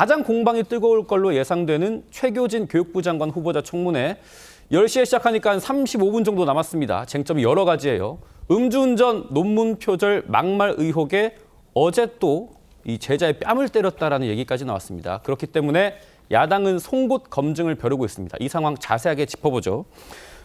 가장 공방이 뜨거울 걸로 예상되는 최교진 교육부 장관 후보자 청문회 10시에 시작하니까 한 35분 정도 남았습니다. 쟁점이 여러 가지예요. 음주운전 논문 표절 막말 의혹에 어제 또 이 제자의 뺨을 때렸다라는 얘기까지 나왔습니다. 그렇기 때문에 야당은 송곳 검증을 벼르고 있습니다. 이 상황 자세하게 짚어보죠.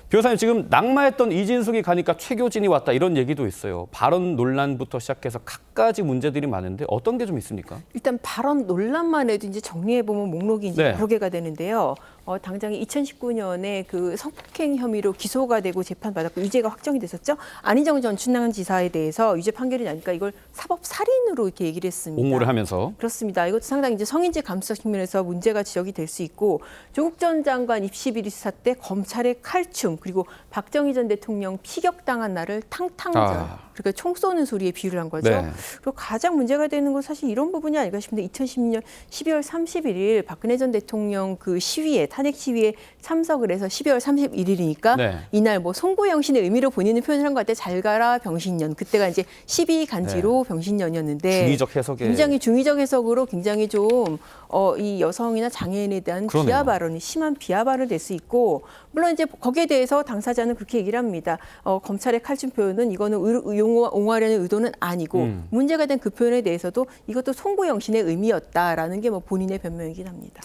변호사님 지금 낙마했던 이진숙이 가니까 최교진이 왔다 이런 얘기도 있어요. 발언 논란부터 시작해서 갖가지 문제들이 많은데 어떤 게 좀 있습니까? 일단 발언 논란만 해도 이제 정리해 보면 목록이 이제 네. 여러 개가 되는데요. 어, 당장에 2019년에 그 성폭행 혐의로 기소가 되고 재판 받았고 유죄가 확정이 됐었죠. 안희정 전 충남지사에 대해서 유죄 판결이 나니까 이걸 사법 살인으로 이렇게 얘기를 했습니다. 옹호를 하면서 그렇습니다. 이것도 상당히 이제 성인지 감수적 측면에서 문제가 지적이 될 수 있고 조국 전 장관 입시 비리 수사 때 검찰의 칼춤 그리고 박정희 전 대통령 피격당한 날을 탕탕절 아. 그러니까 총 쏘는 소리에 비유를 한 거죠. 네. 그리고 가장 문제가 되는 건 사실 이런 부분이 아닐까 싶은데 2012년 12월 31일 박근혜 전 대통령 그 시위에 탄핵 시위에 참석을 해서 12월 31일이니까 네. 이날 뭐 송구영신의 의미로 본인은 표현을 한 것 같아 잘 가라 병신년 그때가 이제 12 간지로 병신년이었는데 네. 중의적 해석에 굉장히 중의적 해석으로 굉장히 좀 어, 이 여성이나 장애인에 대한 그러네요. 비하 발언이 심한 비하 발언이 될 수 있고 물론 이제 거기에 대해서 당사자는 그렇게 얘기를 합니다. 어, 검찰의 칼춤 표현은 이거는 의- 용어- 옹호하려는 의도는 아니고 음. 문제가 된 그 표현에 대해서도 이것도 송구영신의 의미였다라는 게 뭐 본인의 변명이긴 합니다.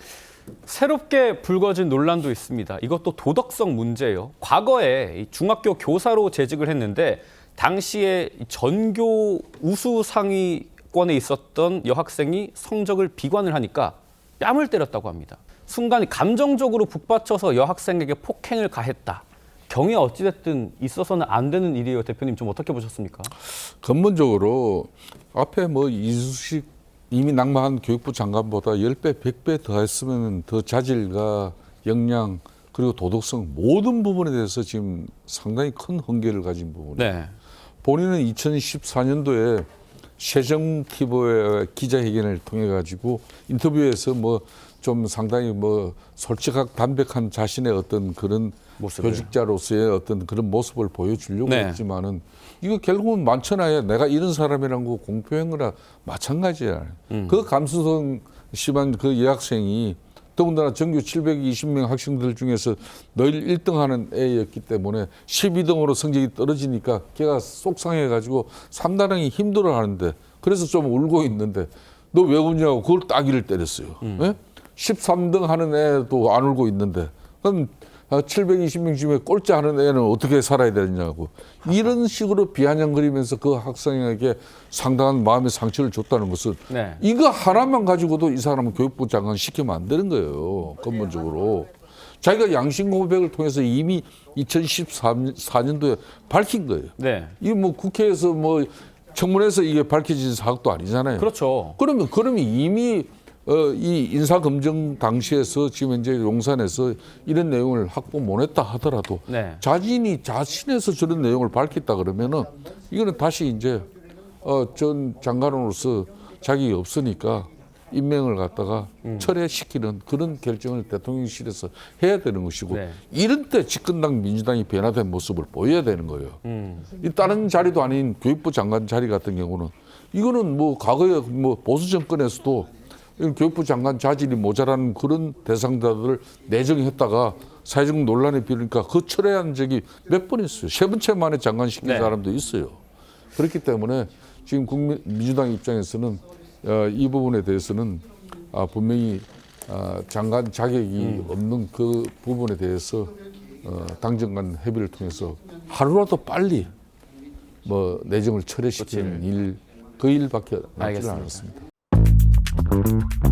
새롭게 불거진 논란도 있습니다. 이것도 도덕성 문제예요. 과거에 이 중학교 교사로 재직을 했는데 당시에 이 전교 우수 상위권에 있었던 여학생이 성적을 비관을 하니까 뺨을 때렸다고 합니다. 순간 감정적으로 북받쳐서 여학생에게 폭행을 가했다. 경위 어찌됐든 있어서는 안 되는 일이에요. 대표님 좀 어떻게 보셨습니까? 근본적으로 앞에 뭐 이수식 이미 낙마한 교육부 장관보다 10배, 100배 더 했으면 더 자질과 역량 그리고 도덕성 모든 부분에 대해서 지금 상당히 큰 한계를 가진 부분이에요. 네. 본인은 2014년도에 세정 TV의 기자회견을 통해 가지고 인터뷰에서 뭐 좀 상당히 뭐 솔직하고 담백한 자신의 어떤 그런 모습을. 교직자로서의 어떤 그런 모습을 보여주려고 네. 했지만은 이거 결국은 만천하에 내가 이런 사람이란 거 공표한 거나 마찬가지야. 음. 그 감수성 심한 그 여학생이 더군다나 전교 720명 학생들 중에서 늘 1등 하는 애였기 때문에 12등으로 성적이 떨어지니까 걔가 속상해 가지고 삼다랑이 힘들어 하는데 그래서 좀 울고 있는데 너 왜 우냐고 그걸 따기를 때렸어요. 예? 13등 하는 애도 안 울고 있는데 그럼 720명 중에 꼴찌 하는 애는 어떻게 살아야 되느냐고 이런 식으로 비아냥거리면서 그 학생에게 상당한 마음의 상처를 줬다는 것은 네. 이거 하나만 가지고도 이 사람은 교육부 장관 시키면 안 되는 거예요. 근본적으로. 자기가 양심 고백을 통해서 이미 2014년도에 밝힌 거예요. 네. 이게 뭐 국회에서 뭐 청문회에서 이게 밝혀진 사학도 아니잖아요. 그렇죠. 그러면 그러면 이미 어, 이 인사 검증 당시에서 지금 이제 용산에서 이런 내용을 확보 못 했다 하더라도 네. 자신이 자신에서 저런 내용을 밝혔다 그러면은 이거는 다시 이제 어, 전 장관으로서 자격이 없으니까 임명을 갖다가 음. 철회시키는 그런 결정을 대통령실에서 해야 되는 것이고 네. 이런 때 집권당 민주당이 변화된 모습을 보여야 되는 거예요. 음. 이 다른 자리도 아닌 교육부 장관 자리 같은 경우는 이거는 뭐 과거에 뭐 보수 정권에서도 교육부 장관 자질이 모자라는 그런 대상자들을 내정했다가 사회적 논란이 비르니까 그 철회한 적이 몇 번 있어요. 세 번째 만에 장관 시킨 네. 사람도 있어요. 그렇기 때문에 지금 국민 민주당 입장에서는 어, 이 부분에 대해서는 아, 분명히 아, 장관 자격이 없는 그 부분에 대해서 어, 당정 간 협의를 통해서 하루라도 빨리 뭐 내정을 철회시키는 일 그 일밖에 남지. 않았습니다. Thank you.